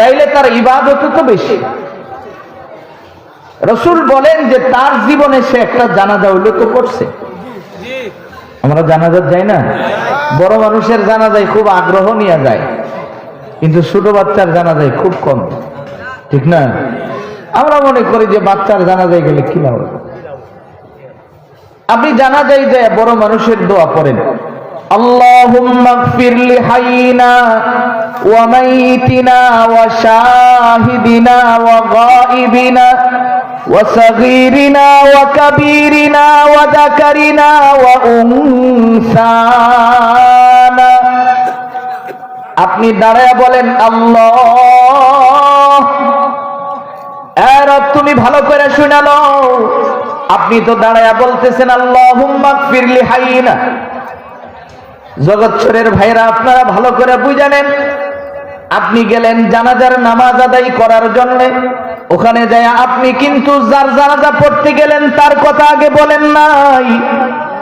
তাইলে তার ইবাদত তো বেশি। রসুল বলেন যে তার জীবনে সে একটা জানাজা হইল তো করছে। আমরা জানাজার যাই না? বড় মানুষের জানাজায় খুব আগ্রহ নিয়ে যায়, কিন্তু ছোট বাচ্চার জানাজায় খুব কম। ঠিক না? আমরা মনে করি যে বাচ্চার জানাজায় গেলে কি হবে? আপনি জানা যায় যে বড় মানুষের দোয়া পড়েন। اللهم اغفر لحينا وميتنا وشاهدنا وغائبنا وصغيرنا وكبيرنا وذكرنا وأنثانا আপনি দাঁড়ায় বলেন আল্লাহ এ রব তুমি ভালো করে শুনালো আপনি তো দাঁড়ায়া বলতেছেন আল্লাহ ফিরলি হাইনা জগৎসরের ভাইরা, আপনারা ভালো করে বুঝানেন। আপনি গেলেন জানাজার নামাজ আদায় করার জন্য। ওখানে যায় আপনি কিন্তু যার জানাজা পড়তে গেলেন, তার কথা আগে বলেন নাই।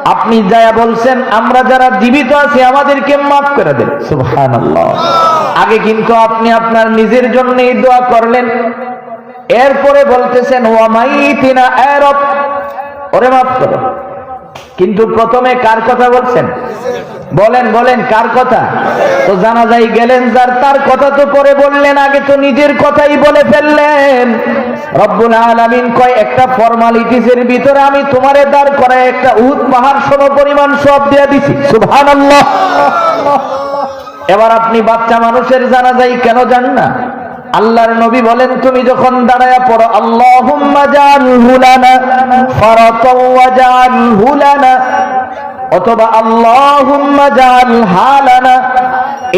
আপনি যায়া বলছেন, আমরা যারা জীবিত আছি, আমাদেরকে মাফ করে দেন। সুবহান আগে কিন্তু আপনি আপনার নিজের জন্যই দোয়া করলেন। এরপরে বলতেছেন ওয়ামাইতিনা এরব ওরে মাফ করো। কিন্তু প্রথমে কার কথা বলছেন? বলেন বলেন, কার কথা? তো জানা যায় গেলেন, যার তার কথা তো পরে বললেন, আগে তো নিজের কথাই বলে ফেললেন। রব্বুল আলামিন কয়, একটা ফর্মালিটিস এর ভিতরে আমি তোমারে দাঁড় করায় একটা উহুদ পাহাড় সম পরিমাণ সব দিয়ে দিছি। সুবহানাল্লাহ। এবার আপনি বাচ্চা মানুষের জানা যায় কেন জান না? আল্লাহর নবী বলেন, তুমি যখন দাঁড়ায়া পড়ো, আল্লাহুম্মা জাআলহু লানা, ফারাতাও ওয়া জাআলহু লানা অথবা জাআল হালানা।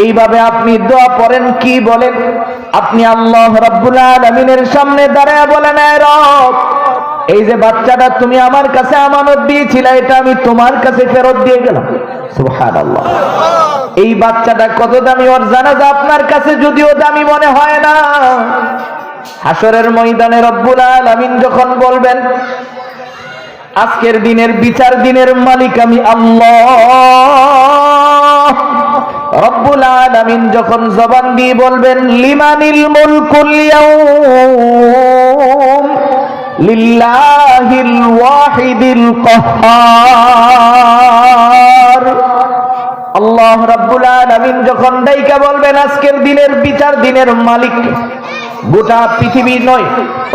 এইভাবে আপনি দোয়া পড়েন, কি বলেন? আপনি আল্লাহ রাব্বুল আলামিনের সামনে দাঁড়ায় বলেন এই যে বাচ্চাটা তুমি আমার কাছে আমানত দিয়েছিলে, এটা আমি তোমার কাছে ফেরত দিয়ে গেলাম। এই বাচ্চাটা কত দামি, ওর জানাজা আপনার কাছে যদিও দামি মনে হয় না। হাসরের ময়দানে রব্বুল আলামিন যখন বলবেন আজকের দিনের বিচার দিনের মালিক আমি আল্লাহ। রব্বুল আলামিন যখন জবান দিয়ে বলবেন, লিমানিল মুলকুল ইয়াউম লিল্লাহিল ওয়াহিদিল কাহ্হার আল্লাহ রাব্বুল আলামিন যখন ডাইকা বলবেন, আজকের দিনের বিচার দিনের মালিক গোটা পৃথিবী নয়,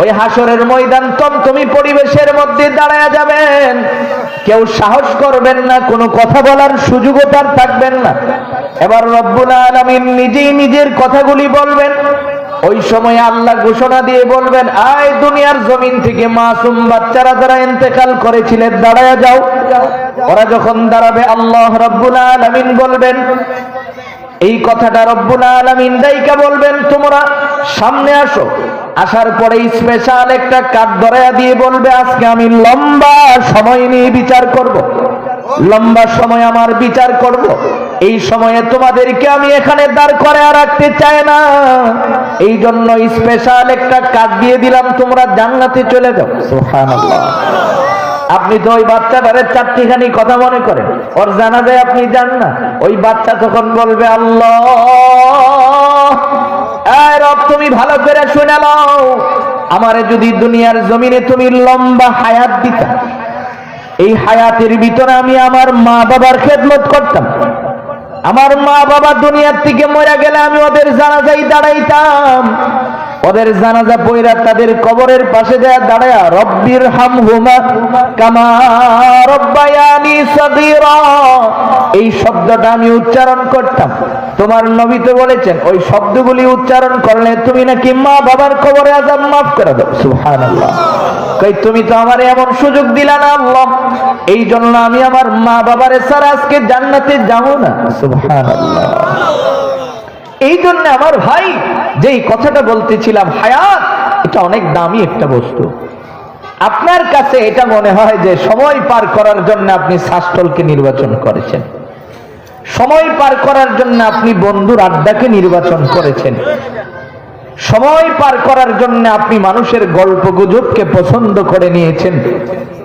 ওই হাসরের ময়দান তুমি পরিবেশের মধ্যে দাঁড়ায় যাবেন। কেউ সাহস করবেন না, কোনো কথা বলার সুযোগও তার থাকবেন না। এবার রব্বুল আলামিন নিজেই নিজের কথাগুলি বলবেন। ওই সময় আল্লাহ ঘোষণা দিয়ে বলবেন, আয় দুনিয়ার জমিন থেকে মাসুম বাচ্চারা যারা ইন্তেকাল করেছিলেন, দাঁড়ায় যাও। ওরা যখন দাঁড়াবে, আল্লাহ রব্বুল আলামিন বলবেন এই কথাটা রব্বুল আলামিন দাইকা বলবেন, তোমরা সামনে আসো আসার পরে স্পেশাল একটা কাঠ ধরায়া দিয়ে বলবে, আজকে আমি লম্বা সময় নিয়ে বিচার করব। লম্বা সময় আমার বিচার করব। এই সময়ে তোমাদেরকে আমি এখানে দাঁড় করে রাখতে চাই না এই জন্য স্পেশাল একটা কাঠ দিয়ে দিলাম, তোমরা জান্নাতে চলে যাও সুবহানাল্লাহ আপনি তো ওই বাচ্চাটারে চারটিখানি কথা মনে করেন। ওর জানা যায় আপনি জান না। ওই বাচ্চা তখন বলবে, আল্লাহ তুমি ভালো করে শুনে নাও। আমারে যদি দুনিয়ার জমিনে তুমি লম্বা হায়াত দিতা, এই হায়াতের ভিতরে আমি আমার মা বাবার খেদমত করতাম। আমার মা বাবা দুনিয়ার থেকে মরে গেলে আমি ওদের জানাজাই দাঁড়াইতাম। ওদের জানাজা পয়রা তাদের কবরের পাশে দেয়া দাঁড়ায়া, রব্বির হাম হুমা কামা রব্বায়ানি সগীরা। এই শব্দটা আমি উচ্চারণ করতাম। তোমার নবী তো বলেছেন, ওই শব্দগুলি উচ্চারণ করলে তুমি নাকি মা বাবার কবরে আজাব মাফ করে দাও। সুবহানাল্লাহ। কই, তুমি তো আমার এমন সুযোগ দিলা না আল্লাহ। এই জন্য আমি আমার মা বাবারে ছাড়া আজকে জান্নাতে যাব না। সুবহানাল্লাহ। এই জন্য আমার ভাই যেই কথাটা বলতেছিলাম, হায়াত, এটা অনেক দামি একটা বস্তু। আপনার কাছে এটা মনে হয় যে সময় পার করার জন্য আপনি শাস্তলকে নির্বাচন করেছেন। সময় পার করার জন্য আপনি বন্ধুর আড্ডাকে নির্বাচন করেছেন। সময় পার করার জন্য আপনি মানুষের গল্প গুজবকে পছন্দ করে নিয়েছেন।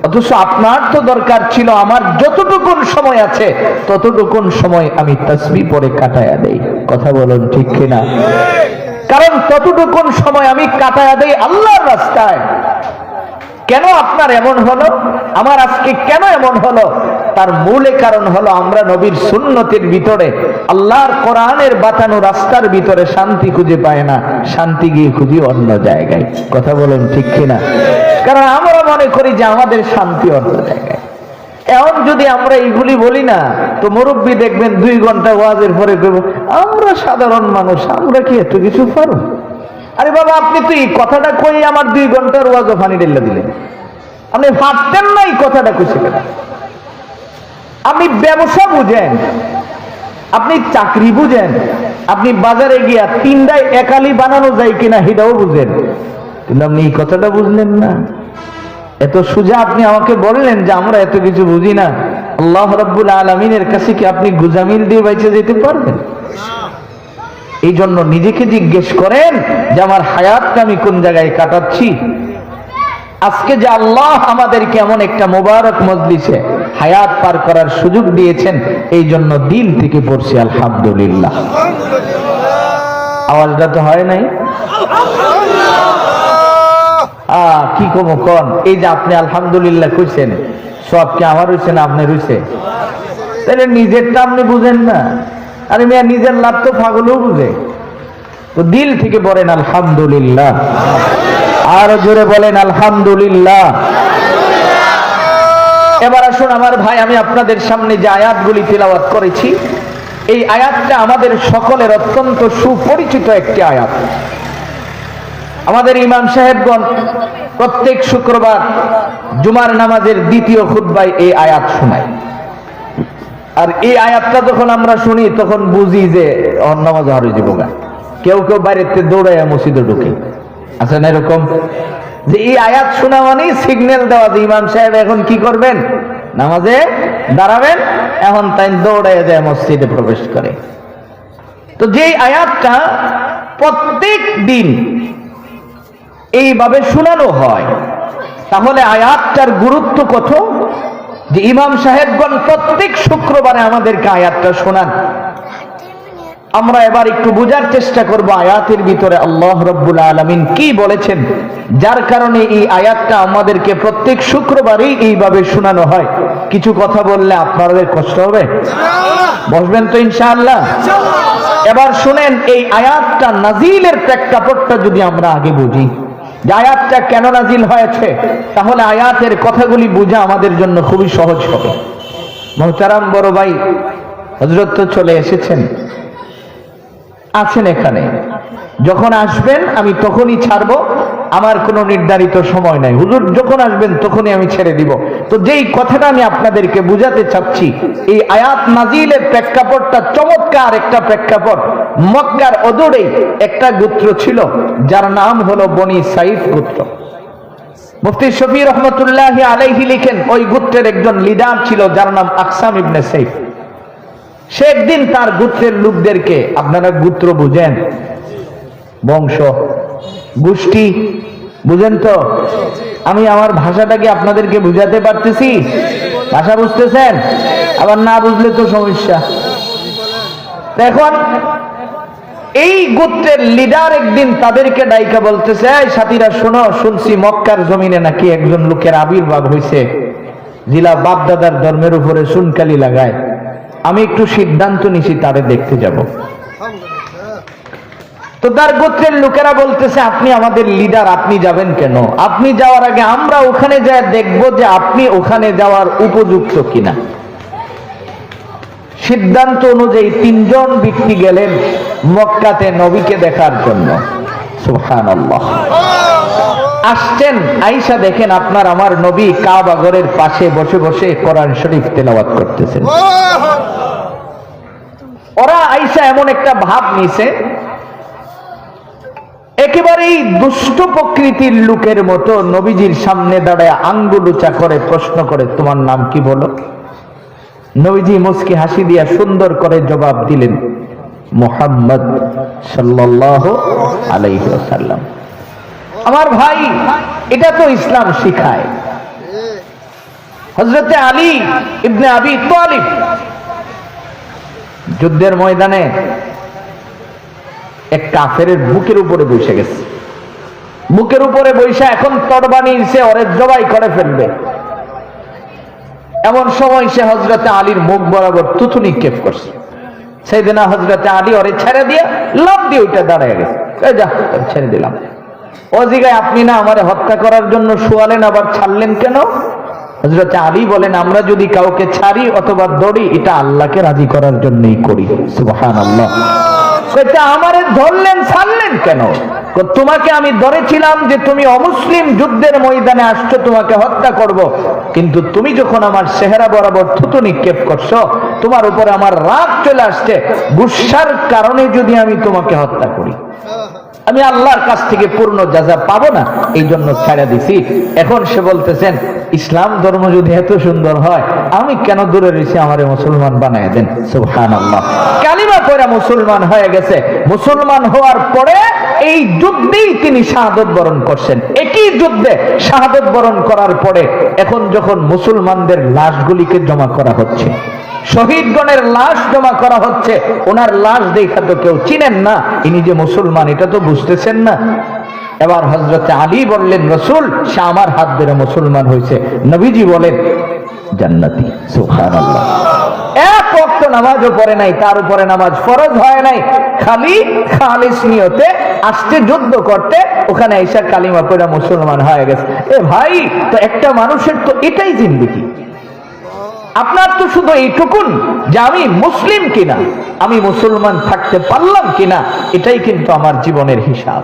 অথচ আপনার তো দরকার ছিল আমার যতটুকুন সময় আছে, ততটুকুন সময় আমি তসবি পরে কাটায়া দেই। কথা বলুন ঠিক কিনা? কারণ ততটুকুন সময় আমি কাটায়া দেই আল্লাহর রাস্তায়। কেন আপনার এমন হলো? আমার আজকে কেন এমন হলো? তার মূলে কারণ হলো আমরা নবীর সুন্নতির ভিতরে আল্লাহর কোরআনের বাতানো রাস্তার ভিতরে শান্তি খুঁজে পায় না। শান্তি গিয়ে খুঁজি অন্য জায়গায়। কথা বলেন ঠিক কিনা? কারণ আমরা মনে করি যে আমাদের শান্তি অন্য জায়গায়। এখন যদি আমরা এইগুলি বলি না, তো মুরব্বী দেখবেন দুই ঘণ্টা ওয়াজের পরে আমরা সাধারণ মানুষ, আমরা কি এত কিছু পারো আরে বাবা, আপনি তো এই কথাটা কই আমার দুই ঘণ্টার ওয়াজ ফানি ডেল্লা দিলেন? আপনি পারতেন না এই কথাটা কইছিলেন আপনি ব্যবসা বুঝেন, আপনি চাকরি বুঝেন, আপনি বাজারে গিয়া তিনটায় একালি বানানো যায় কিনা সেটাও বুঝেন। কিন্তু আপনি এই কথাটা বুঝলেন না। এত সোজা আপনি আমাকে বললেন যে আমরা এত কিছু বুঝি না। আল্লাহ রব্বুল আলমিনের কাছে কি আপনি গুজামিল দিয়ে বাইচে যেতে পারবেন? এই জন্য নিজেকে জিজ্ঞেস করেন যে আমার হায়াতটা আমি কোন জায়গায় কাটাচ্ছি? আজকে যে আল্লাহ আমাদেরকে এমন একটা মোবারক মজলিসে হায়াত পার করার সুযোগ দিয়েছেন, এই জন্য দিল থেকে পড়ছি, আলহামদুলিল্লাহ। আওয়াজটা তো হয় নাই? কি কমো, কন? এই যে আপনি আলহামদুলিল্লাহ কইছেন সব কি আমার হইছে না আপনি রইছে তাহলে নিজেরটা আপনি বুঝেন না। আরে মিয়া, নিজের লাভ তো পাগলও বুঝে। তো দিল থেকে বলেন আলহামদুলিল্লাহ। আর জোরে বলেন, আলহামদুলিল্লাহ। এবার আসুন আমার ভাই, আমি আপনাদের সামনে যে আয়াতগুলি তিলাওয়াত করেছি, এই আয়াতটা আমাদের সকলের অত্যন্ত সুপরিচিত একটি আয়াত। আমাদের ইমাম সাহেবগণ প্রত্যেক শুক্রবার জুমার নামাজের দ্বিতীয় খুদ্বায় এই আয়াত শোনায়। আর এই আয়াতটা যখন আমরা শুনি, তখন বুঝি যে নামাজ হারিয়ে যাব কেউ কেউ বাড়িতে দৌড়াইয়া মসজিদে ঢুকে। আছে না এরকম? যে এই আয়াত শোনা মানে সিগন্যাল দেওয়া যে ইমাম সাহেব এখন কি করবেন? নামাজে দাঁড়াবেন, এখন তাই দৌড়াইয়া যায়, মসজিদে প্রবেশ করে। তো যেই আয়াতটা প্রত্যেক দিন এইভাবে শোনানো হয়, তাহলে আয়াতটার গুরুত্ব কত? যে ইমাম সাহেবগণ প্রত্যেক শুক্রবারে আমাদেরকে আয়াতটা শোনান। আমরা এবার একটু বোঝার চেষ্টা করব আয়াতের ভিতরে আল্লাহ রব্বুল আলমিন কি বলেছেন, যার কারণে এই আয়াতটা আমাদেরকে প্রত্যেক শুক্রবারেই এইভাবে শোনানো হয়। কিছু কথা বললে আপনাদের কষ্ট হবে? বসবেন তো ইনশাআল্লাহ। এবার শুনেন, এই আয়াতটা নাজিলের প্রেক্ষাপটটা যদি আমরা আগে বুঝি। যে আয়াতটা কেন নাজিল হয়েছে, তাহলে আয়াতের কথাগুলি বোঝা আমাদের জন্য খুবই সহজ হবে। মোহতারাম বড় ভাই হজরত তো চলে এসেছেন। আছেন এখানে। যখন আসবেন, আমি তখনই ছাড়বো। আমার কোনো নির্ধারিত সময় নাই। হুজুর যখন আসবেন, তখনই আমি ছেড়ে দিব। তো যেই কথাটা আমি আপনাদেরকে বুঝাতে চাচ্ছি, এই আয়াত নাজিলের প্রেক্ষাপটটা চমৎকার একটা প্রেক্ষাপট। মক্কার অদূরেই একটা গোত্র ছিল, যার নাম হলো বনি সাইফ গোত্র। মুফতি শফি রহমতুল্লাহ আলাইহি লিখেন, ওই গোত্রের একজন লিডার ছিল, যার নাম আকসাম ইবনে সাইফ। সে একদিন তার গুত্রের লোকদেরকে আপনারা গুত্র বুঝেন। বংশ, গোষ্ঠী, বুঝেন তো? আমি আমার ভাষাটাকে আপনাদেরকে বুঝাতে পারতেছি? ভাষা বুঝতেছেন? আবার না বুঝলে তো সমস্যা। এখন এই গোত্রের লিডার একদিন তাদেরকে ডাইকা বলতেছে সাথীরা, শোনো, শুনছি মক্কার জমিনে নাকি একজন লোকের আবির্ভাব হয়েছে জিলা বাপ দাদার ধর্মের উপরে সুনকালি লাগায়। আমি একটু সিদ্ধান্ত নিছি, তারে দেখতে যাব। তো তার গোত্রের লোকেরা বলতেছে, আপনি আমাদের লিডার আপনি যাবেন কেন? আপনি যাওয়ার আগে আমরা ওখানে যা দেখব যে আপনি ওখানে যাওয়ার উপযুক্ত কিনা। সিদ্ধান্ত অনুযায়ী তিনজন ব্যক্তি গেলেন মক্কাতে নবীকে দেখার জন্য। আসছেন, আইসা দেখেন আপনার, আমার নবী কাবাগরের পাশে বসে বসে কোরআন শরীফ তেলাওয়াত করতেছেন। ওরা আইসা এমন একটা ভাব নিছে, একেবারেই দুষ্ট প্রকৃতির লোকের মতো নবীজির সামনে দাঁড়ায় আঙ্গুল উঁচা করে প্রশ্ন করে, তোমার নাম কি বলো? নবীজি মুসকি হাসি দিয়া সুন্দর করে জবাব দিলেন, মোহাম্মদ সাল্লাহ আলাইহি ওয়াসাল্লাম। আমার ভাই, এটা তো ইসলাম শিখায়। হজরতে আলী ইবনে আবি তালিব যুদ্ধের ময়দানে এক কাফেরের বুকের উপরে বসে গেছে। বুকের উপরে বৈশা এখন তরবানি সে ওরে জবাই করে ফেলবে। এমন সময় সে হজরতে আলীর মুখ বরাবর তুতু নিক্ষেপ করছে। সেই দিন হজরতে আলী ওরে ছেড়ে দিয়ে লাভ দিয়ে ওইটা দাঁড়ায় গেছে। ছেড়ে দিলাম। ও জিগায় আপনি না আমারে হত্যা করার জন্য শুয়ালেন, আবার ছাড়লেন কেন? হজরতে আলী বলেন, আমরা যদি কাউকে ছাড়ি অথবা দড়ি, এটা আল্লাহকে রাজি করার জন্যই করি। আল্লাহ আমারে ধরলেন, ছাড়লেন কেন? তোমাকে আমি ধরেছিলাম যে তুমি অমুসলিম যুদ্ধের ময়দানে আসছো, তোমাকে হত্যা করব। কিন্তু তুমি যখন আমার চেহারা বরাবর থুতু নিক্ষেপ করছ, তোমার উপরে আমার রাগ চলে আসছে। গুসার কারণে যদি আমি তোমাকে হত্যা করি। আমি আল্লাহর কাছ থেকে পূর্ণ যা যা পাবো না এই জন্য ছেড়ে দিছি। এখন সে বলতেছেন ইসলাম ধর্ম যদি এত সুন্দর হয়, আমি কেন দূরে রয়েছি আমারে মুসলমান বানায় দেন? সুবহান আল্লাহ কালিমা করে মুসলমান হয়ে গেছে। মুসলমান হওয়ার পরে এই যুদ্ধেই তিনি শাহাদত বরণ করছেন। একই যুদ্ধে শাহাদত বরণ করার পরে এখন যখন মুসলমানদের লাশগুলিকে জমা করা হচ্ছে, শহীদগণের লাশ জমা করা হচ্ছে, ওনার লাশ দেখা তো কেউ চিনেন না? ইনি যে মুসলমান, এটা তো বুঝতেছেন না। এবার হজরতে আলী বললেন, রসুল, সে আমার হাত ধরে মুসলমান হয়েছে। নবীজি বলেন, জান্নাতি এক নামাজও পড়ে নাই, তার উপরে নামাজ ফরজ হয় নাই। খালি খালিস নিয়তে আসতে, যুদ্ধ করতে, ওখানে এসে কালিমা মুসলমান হয়ে গেছে। এ ভাই, তো একটা মানুষের তো এটাই জিন্দিগি। আপনার তো শুধু এইটুকুন, যে আমি মুসলিম কিনা, আমি মুসলমান থাকতে পারলাম কিনা, এটাই কিন্তু আমার জীবনের হিসাব।